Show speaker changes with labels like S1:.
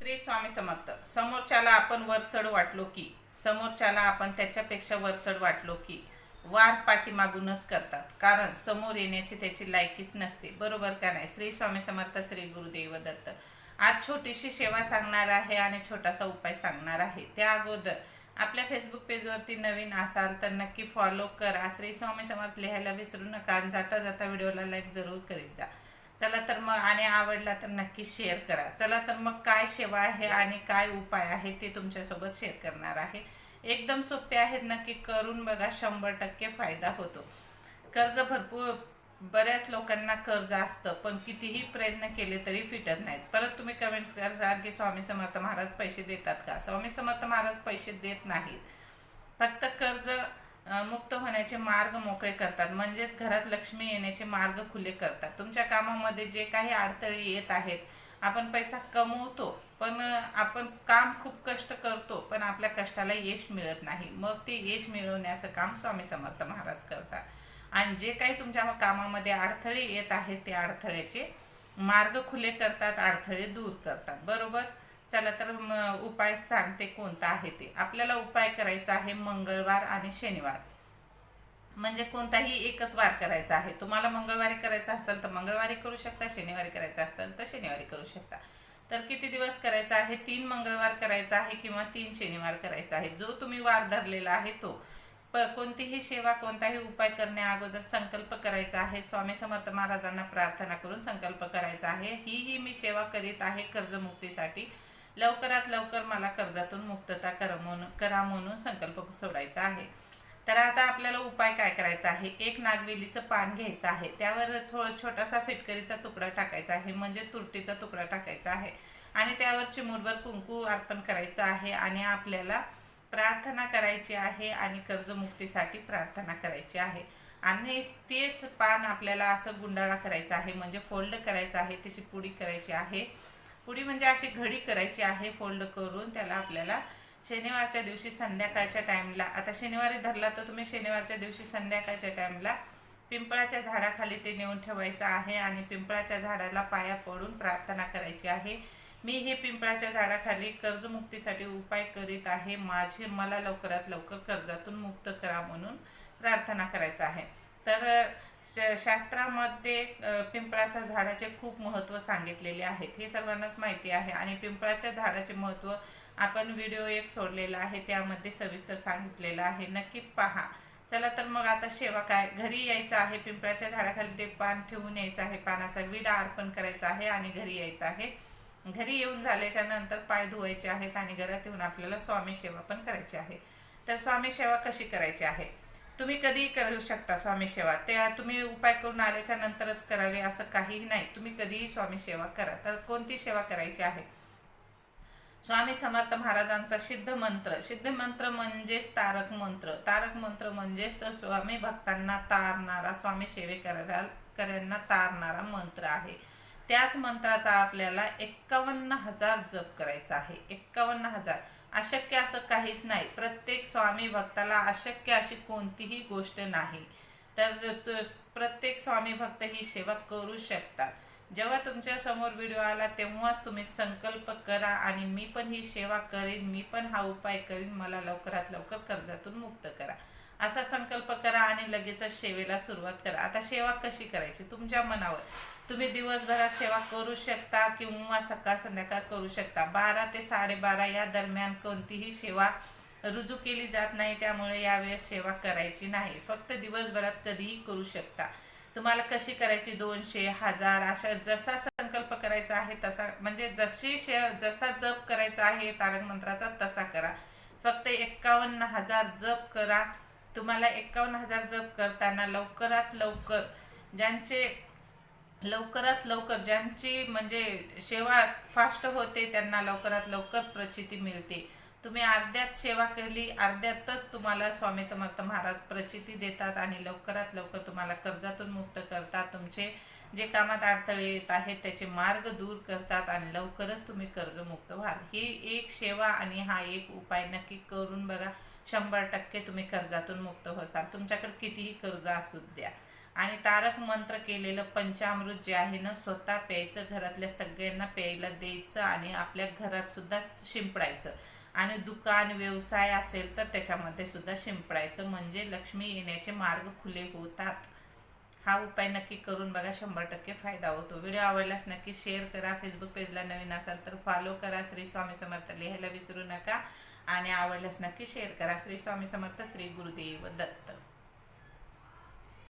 S1: श्री स्वामी समर्थ. समोरच्याला आपण वरचढ वाटलो की समोरच्याला आपण त्याच्यापेक्षा वरचढ वाटलो की वार पाठीमागूनच करतात. कारण समोर येण्याची त्याची लायकीच नसते. बरोबर का नाही? श्री स्वामी समर्थ श्री गुरुदेव दत्त आज छोटीशी सेवा सांगणार आहे आणि छोटासा उपाय सांगणार आहे. त्या अगोदर आपल्या फेसबुक पेजवरती नवीन असाल तर नक्की फॉलो करा. श्री स्वामी समर्थ लिहायला विसरू नका आणि जाता जाता व्हिडिओला लाईक जरूर करीत जा. चला तर मग आणि आवडला तर नक्की शेअर करा. चला तर मग काय सेवा आहे आणि काय उपाय आहे ते तुमच्यासोबत शेअर करणार आहे. एकदम सोपे आहेत नक्की करून बघा शंभर टक्के फायदा होतो. कर्ज भरपूर बऱ्याच लोकांना कर्ज असतं पण कितीही प्रयत्न केले तरी फिटत नाहीत. परत तुम्ही कमेंट्स करसाल की स्वामी समर्थ महाराज पैसे देतात का? स्वामी समर्थ महाराज पैसे देत नाहीत. फक्त कर्ज मुक्त होण्याचे मार्ग मोकळे करतात. म्हणजेच घरात लक्ष्मी येण्याचे मार्ग खुले करतात. तुमच्या कामामध्ये जे काही अडथळे येत आहेत आपण पैसा कमवतो पण आपण काम खूप कष्ट करतो पण आपल्या कष्टाला यश मिळत नाही. मग ते यश मिळवण्याचं काम स्वामी समर्थ महाराज करतात. आणि जे काही तुमच्या कामामध्ये अडथळे येत आहेत ते अडथळ्याचे मार्ग खुले करतात अडथळे दूर करतात. बरोबर? चला तर उपाय सांगते कोणता आहे ते. आपल्याला उपाय करायचा आहे मंगळवार आणि शनिवार. म्हणजे कोणताही एकच वार करायचा आहे. तुम्हाला मंगळवारी करायचं असेल तर मंगळवारी करू शकता शनिवारी करायचं असेल तर शनिवारी करू शकता. तर किती दिवस करायचा आहे? तीन मंगळवार करायचा आहे किंवा तीन शनिवार करायचा आहे. जो तुम्ही वार धरलेला आहे तो. प कोणतीही सेवा कोणताही उपाय करण्या अगोदर संकल्प करायचा आहे. स्वामी समर्थ महाराजांना प्रार्थना करून संकल्प करायचा आहे. ही ही मी सेवा करीत आहे कर्जमुक्तीसाठी. लवकरात लवकर मला कर्जातून मुक्तता करा म्हणून करा म्हणून संकल्प सोडायचा आहे. तर आता आपल्याला उपाय काय करायचा आहे? एक नागवेलीचं पान घ्यायचं आहे. त्यावर थोडं छोटासा फिटकरीचा तुकडा टाकायचा आहे म्हणजे तुरटीचा तुकडा टाकायचा आहे. आणि त्यावर चिमूटभर कुंकू अर्पण करायचं आहे आणि आपल्याला प्रार्थना करायची आहे आणि कर्जमुक्तीसाठी प्रार्थना करायची आहे. आणि तेच पान आपल्याला असं गुंडाळा करायचं आहे म्हणजे फोल्ड करायचं आहे त्याची पुडी करायची आहे. पुडी म्हणजे अशी घडी करायची आहे फोल्ड करून त्याला आपल्याला शनिवारच्या दिवशी संध्याकाळच्या टाइमला आता शनिवारी धरला तर तुम्ही शनिवारच्या दिवशी संध्याकाळच्या टाइमला पिंपळाच्या झाडाखाली ते नेऊन ठेवायचं आहे आणि पिंपळाच्या झाडाला पाया पडून प्रार्थना करायची आहे. मी हे पिंपळाच्या झाडाखाली कर्जमुक्तीसाठी उपाय करीत आहे. माझे मला लवकरात लवकर कर्जातून मुक्त करा म्हणून प्रार्थना करायचं आहे. तर शास्त्रामध्ये पिंपळाच्या झाडाचे खूप महत्त्व सांगितलेले आहेत. हे सर्वांनाच माहिती आहे आणि पिंपळाच्या झाडाचे महत्त्व आपण व्हिडिओ एक सोडलेला आहे त्यामध्ये सविस्तर सांगितलेलं आहे. नक्की पहा. चला तर मग आता सेवा काय? घरी यायचं आहे पिंपळाच्या झाडाखाली ते पान ठेवून यायचं आहे. पानाचा विडा अर्पण करायचा आहे आणि घरी यायचं आहे. घरी येऊन झाल्याच्यानंतर पाय धुवायचे आहेत आणि घरात येऊन आपल्याला स्वामी सेवा पण करायची आहे. तर स्वामी सेवा कशी करायची आहे? तुम्ही कधीही करू शकता स्वामी सेवा. त्या तुम्ही उपाय करून आल्याच्या नंतरच करावे असं काहीही नाही. तुम्ही कधीही स्वामी सेवा करा. तर कोणती सेवा करायची आहे? स्वामी समर्थ महाराजांचा सिद्ध मंत्र. सिद्ध मंत्र म्हणजेच तारक मंत्र. तारक मंत्र म्हणजेच स्वामी भक्तांना तारणारा स्वामी सेवेकऱ्या कऱ्यांना तारणारा मंत्र आहे. त्याच मंत्राचा आपल्याला एक्कावन्न हजार जप करायचा आहे. एक्कावन्न हजार. अशक्य असं काहीच नाही. प्रत्येक स्वामी भक्ताला अशक्य अशी कोणतीही गोष्ट नाही. तर त- प्रत्येक स्वामी भक्त ही सेवा करू शकतात. जेव्हा तुमच्यासमोर व्हिडिओ आला तेव्हाच तुम्ही संकल्प करा आणि मी पण ही सेवा करीन मी पण हा उपाय करीन मला लवकरात लवकर कर्जातून मुक्त करा. असा संकल्प करा आणि लगेचच सेवेला सुरुवात करा. आता सेवा कशी करायची? तुमच्या मनावर. तुम्ही दिवसभरात सेवा करू शकता किंवा सकाळ संध्याकाळ करू शकता. बारा ते साडेबारा या दरम्यान कोणतीही सेवा रुजू केली जात नाही. त्यामुळे यावेळेस सेवा करायची नाही. फक्त दिवसभरात कधीही करू शकता. तुम्हाला कशी करायची? दोनशे हजार अशा जसा संकल्प करायचा आहे तसा. म्हणजे जशी शे जसा जप करायचा आहे तारक मंत्राचा तसा करा. फक्त एक्कावन्न हजार जप करा. तुम्हाला एक्कावन्न हजार जप करताना लवकरात लवकर ज्यांचे लवकरात लवकर ज्यांची म्हणजे सेवा फास्ट होते त्यांना लवकरात लवकर प्रचिती मिळते. तुम्ही अर्ध्यात सेवा केली अर्ध्यातच तुम्हाला स्वामी समर्थ महाराज प्रचिती देतात आणि लवकरात लवकर तुम्हाला कर्जातून मुक्त करतात. तुमचे जे कामात अडथळे येत आहेत त्याचे मार्ग दूर करतात आणि लवकरच तुम्ही कर्जमुक्त व्हाल. ही एक सेवा आणि हा एक उपाय नक्की करून बघा. शंभर टक्के तुम्ही कर्जातून मुक्त होसाल तुमच्याकडे कितीही कर्ज असू द्या. आणि तारक मंत्र केलेलं पंचामृत जे आहे ना स्वतः प्यायचं घरातल्या सगळ्यांना प्यायला द्यायचं आणि आपल्या घरात सुद्धा शिंपडायचं. आणि दुकान व्यवसाय असेल तर त्याच्यामध्ये सुद्धा शिंपडायचं. म्हणजे लक्ष्मी येण्याचे मार्ग खुले होतात. हा उपाय नक्की करून बघा शंभर टक्के फायदा होतो. व्हिडिओ आवडल्यास नक्की शेअर करा. फेसबुक पेजला नवीन असाल तर फॉलो करा. श्री स्वामी समर्थ लिहायला विसरू नका. आणि आवडल्यास नक्की शेअर करा. श्री स्वामी समर्थ श्री गुरुदेव दत्त.